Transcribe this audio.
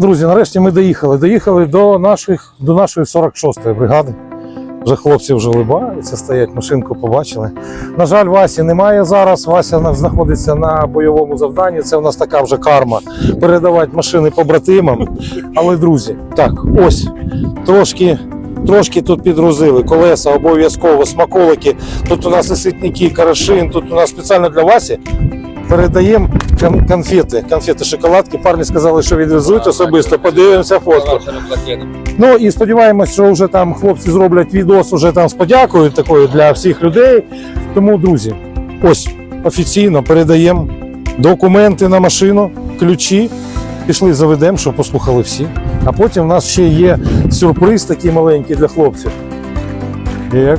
Друзі, нарешті ми доїхали. Доїхали до, наших, до нашої 46-ї бригади. Вже хлопці вже улибаються, стоять, машинку побачили. На жаль, Васі немає зараз. Вася знаходиться на бойовому завданні. Це у нас така вже карма передавати машини побратимам. Але, друзі, так, ось трошки. Трошки тут підгрузили колеса, обов'язково смаколики. Тут у нас і ситники, карашин, тут у нас спеціально для Васі передаємо кон- конфети, конфети, шоколадки. Парні сказали, що відвезуть особисто. Подивимося фотку. Ну і сподіваємось, що вже там хлопці зроблять відос уже там з подякою такою для всіх людей. Тому, друзі, ось офіційно передаємо документи на машину, ключі. Пішли заведемо, щоб послухали всі. А потім в нас ще є сюрприз такий маленький для хлопців. Як?